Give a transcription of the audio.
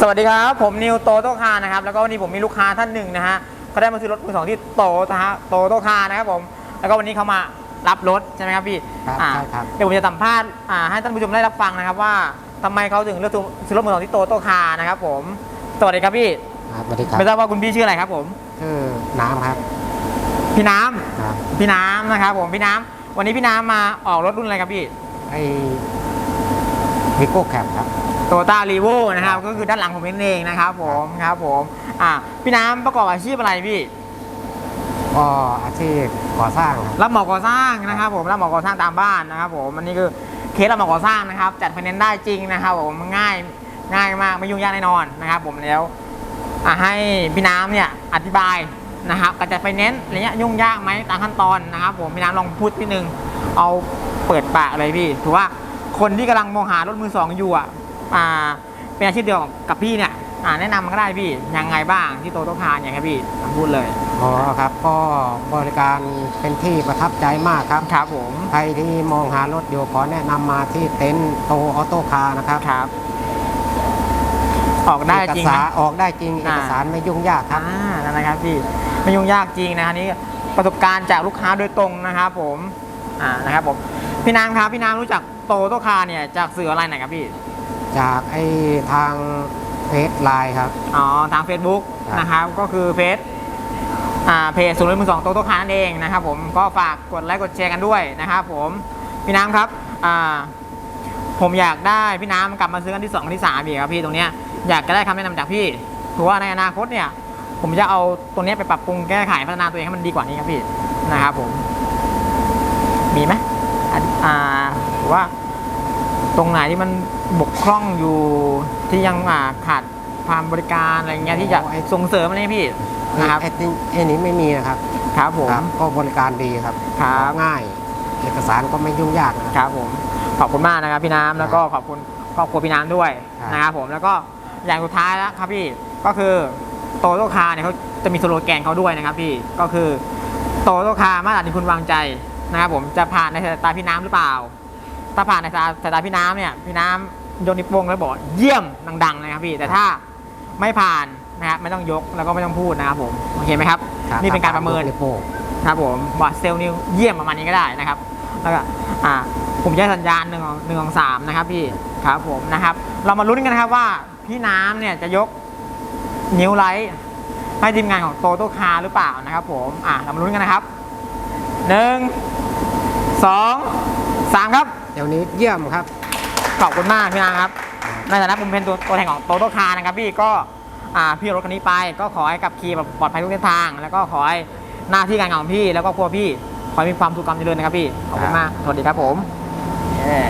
สวัสดีครับ ผมนิวโตโตคาร์นะครับแล้วก็วันนี้ผมมีลูกค้าท่านหนึ่งนะฮะเขาได้มาซื้อรถมือสองที่โตนะฮะโตโตคาร์นะครับผมแล้วก็วันนี้เขามารับรถใช่ไหมครับพี่ครับอ่าใช่ครับเดี๋ยวผมจะสัมภาษณ์อ่าให้ท่านผู้ชมได้รับฟังนะครับว่าทำไมเขาถึงเลือกซื้อรถมือสองที่โตโตคาร์นะครับผมสวัสดีครับพี่ครับสวัสดีครับไม่ทราบว่าคุณพี่ชื่ออะไรครับผมชื่อน้ำครับ พี่น้ำครับพี่น้ำนะครับผมพี่น้ำวันนี้พี่น้ำมาออกรถรุ่นอะไรครับพี่ไอ้วิโก้แคปครับ โตต้ารีโวนะครับ ก็คือด้านหลังผมเองนะครับผมครับผมอ่าพี่น้ำประกอบอาชีพอะไรพี่ก็อาชีพก่อสร้างครับรับเหมาก่อสร้างนะครับผมรับเหมาก่อสร้างตามบ้านนะครับผมอันนี้คือเคสรับเหมาก่อสร้างนะครับ จัดไฟแนนซ์ได้จริงนะครับผมง่ายง่ายมากไม่ยุ่งยากแน่นอนนะครับผมแล้วอะให้พี่น้ำเนี่ยอธิบายนะครับการจัดไฟแนนซ์อะไรเงี้ยยุ่งยากไหมตามขั้นตอนนะครับ ผมพี่น้ำลองพูดนิดนึงเอาเปิดปากเลยพี่ถือว่าคนที่กำลังมองหารถมือสองอยู่อะ อ่าเป็นอาชีพเดียวกับพี่เนี่ยอ่าแนะนำมันก็ได้พี่ยังไงบ้างที่โตโตคาร์อย่างเงี้ยพี่พูดเลยอ๋อครับก็บริการเป็นที่ประทับใจมากครับ ครับผมใครที่มองหารถอยู่ขอแนะนำมาที่เต็นท์โตออโต้คาร์นะครับครับ ออกได้เอกจริงสานะรออกได้จริงเออ่า กสารไม่ยุ่งยากครับ อ่านั่นนะครับพี่ไม่ยุ่งยากจริงนะอันนี้ประสบการณ์จากลูกค้าโดยตรงนะครับผมอ่านะครับผมพี่น้ำครับพี่น้ำรู้จักโตโตคาร์เนี่ยจากสื่ออะไรไหนครับพี่ จากไอ้ทางเฟซไลน์ครับ อ๋อ ทาง Facebook ครับ นะครับ ก็คือเฟซอ่าเพจศูนย์มือสองโตโตคาร์นั่นเองนะครับผมก็ฝากกดไลค์กดแชร์กันด้วยนะครับผม พี่น้ำครับอ่าผมอยากได้พี่น้ำกลับมาซื้อกันที่สองกันที่สามอีกครับพี่ตรงเนี้ยอยากจะได้คำแนะนำจากพี่ถือว่าในอนาคตเนี่ย ผมจะเอาตรงเนี้ยไปปรับปรุงแก้ไขพัฒนาตัวเองให้มันดีกว่านี้ครับพี่นะครับผม มีไหมอะอ่าหรือว่า ตรงไหนที่มันบกพร่องอยู่ที่ยังอ่าขาดความบริการอะไรเงี้ยที่จะโอ้ไอ้ส่งเสริมอะไรเงี้ยพี่นะครับไอ้ที่ไอ้นี้ไม่มีนะครับครับผม ครับก็บริการดีครับครับ ง่าย เอกสารก็ไม่ยุ่งยากนะครับ ครับผมขอบคุณมากนะครับพี่น้ำแล้วก็ขอบคุณครอบครัวพี่น้ำด้วยครับ นะครับผมแล้วก็อย่างสุดท้ายแล้วครับพี่ก็คือโตโตคาร์เนี่ยเขาจะมีสโลแกนเขาด้วยนะครับพี่ก็คือโตโตคาร์มาตรฐานที่คุณวางใจนะครับผมจะผ่านในสายตาพี่น้ำหรือเปล่า ถ้าผ่านในสายสายตาพี่น้ำเนี่ยพี่น้ำยกนิ้วโป้งแล้วบอกเยี่ยมดังๆนะครับพี่แต่ถ้าไม่ผ่านนะครับไม่ต้องยกแล้วก็ไม่ต้องพูดนะครับผมโอเคไหมครับครับนี่เป็นการประเมินยกวโป้งครับผมบอดเซลล์นิวเยี่ยมประมาณนี้ก็ได้นะครับ แล้วก็อ่าผมจะให้สัญญาณหนึ่งหนึ่งของสามนะครับพี่ครับผมนะครับ เรามาลุ้นกันนะครับว่าพี่น้ำเนี่ยจะยกนิ้วไลท์ให้ทีมงานของโตโตคาร์หรือเปล่านะครับ ผมอ่าเรามาลุ้นกันนะครับหนึ่งสองสามครับเดี๋ยวนี้เยี่ยมครับ ขอบคุณมากพี่นาครับในฐานะผมเป็นตัวตัวแทนของโตโตคาร์นะครับพี่ก็อ่าพี่รถคันนี้ไป ก็ขอให้ขับขี่แบบปลอดภัยทุกเส้นทาง แล้วก็ขอให้หน้าที่การงานของพี่แล้วก็ครัวพี่ขอให้มีความสุขความเจริญนะครับพี่ขอบคุณมากสวัสดีครับผมเย้